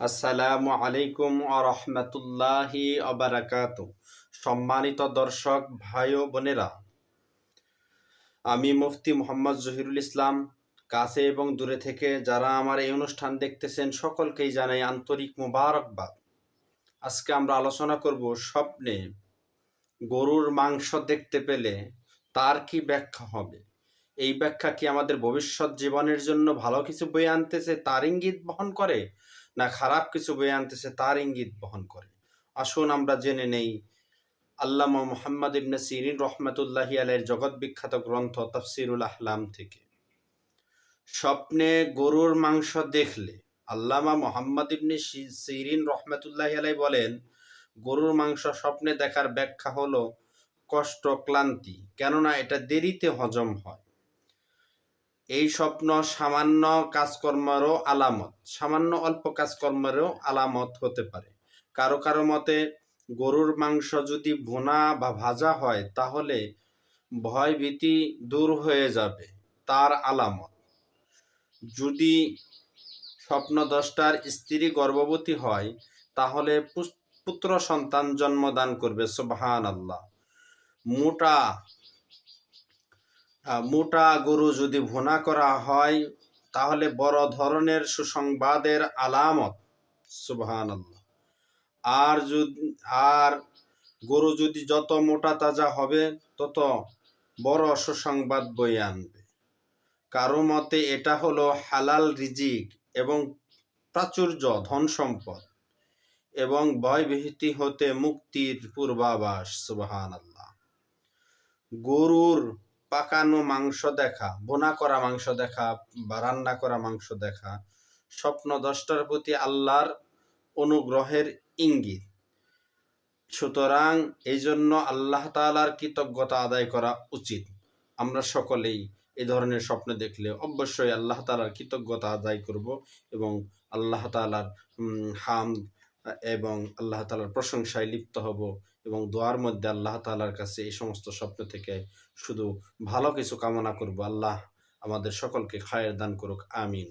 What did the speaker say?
আসসালামু আলাইকুম আরহামতুল্লাহি আবারাকাত সম্মানিত দর্শক, ভাই ও বোনেরা, আমি মুফতি মোহাম্মদ জহিরুল ইসলাম। কাছে এবং দূরে থেকে যারা আমার এই অনুষ্ঠান দেখতেছেন, সকলকেই জানাই আন্তরিক মুবারকবাদ। আজকে আমরা আলোচনা করব স্বপ্নে গরুর মাংস দেখতে পেলে তার কি ব্যাখ্যা হবে? এই ব্যাখ্যা কি আমাদের ভবিষ্যৎ জীবনের জন্য ভালো কিছু বই আনতেছে, তার ইঙ্গিত বহন করে? না খারাপ কিছু বয়ে আনতেছে, তার ইঙ্গিত বহন করে। আসুন আমরা জেনে নেই, আল্লামা মোহাম্মদ ইবনে সিরিন রহমতুল্লাহি আলের জগৎ বিখ্যাত গ্রন্থ তফসিরুল আহলাম থেকে। স্বপ্নে গরুর মাংস দেখলে আল্লামা মোহাম্মদ ইবনে সিরিন রহমতুল্লাহি আলাই বলেন, গরুর মাংস স্বপ্নে দেখার ব্যাখ্যা হলো কষ্ট, ক্লান্তি, কেননা এটা দেরিতে হজম হয়। এই স্বপ্ন সামান্য কাজকর্মেরও আলামত, সামান্য অল্প কাজকর্মেরও আলামত হতে পারে। কারও কারও মতে, গরুর মাংস যদি ভুনা বা ভাজা হয়, তাহলে ভয় ভীতি দূর হয়ে যাবে, তার আলামত। যদি স্বপ্ন দশটার স্ত্রী গর্ভবতী হয়, তাহলে পুত্র সন্তান জন্মদান করবে সোবাহান আল্লাহ মোটা মোটা গরু যদি ভুনা করা হয়, তাহলে বড় ধরনের সুসংবাদের আলামত। সুবহান আর যদি, আর গরু যদি যত মোটা তাজা হবে, তত বড় সুসংবাদ বয়ে আনবে। কারও মতে এটা হলো হালাল রিজিক এবং প্রাচুর্য, ধন সম্পদ এবং ভয়ভীতি হতে মুক্তির পূর্বাভাস। সুবহান আল্লাহ গরুর পাকানো মাংস দেখা, বোনা করা মাংস দেখা বা রান্না করা মাংস দেখা স্বপ্ন দশটার প্রতি আল্লাহর অনুগ্রহের ইঙ্গিত। সুতরাং এই জন্য আল্লাহ তালার কৃতজ্ঞতা আদায় করা উচিত। আমরা সকলেই এ ধরনের স্বপ্ন দেখলে অবশ্যই আল্লাহ তালার কৃতজ্ঞতা আদায় করব এবং আল্লাহ তালার হাম এবং আল্লাহ তালার প্রশংসায় লিপ্ত হব এবং দোয়ার মধ্যে আল্লাহ তালার কাছে এই সমস্ত স্বপ্ন থেকে শুধু ভালো কিছু কামনা করব। আল্লাহ আমাদের সকলকে খায়ের দান করুক। আমিন।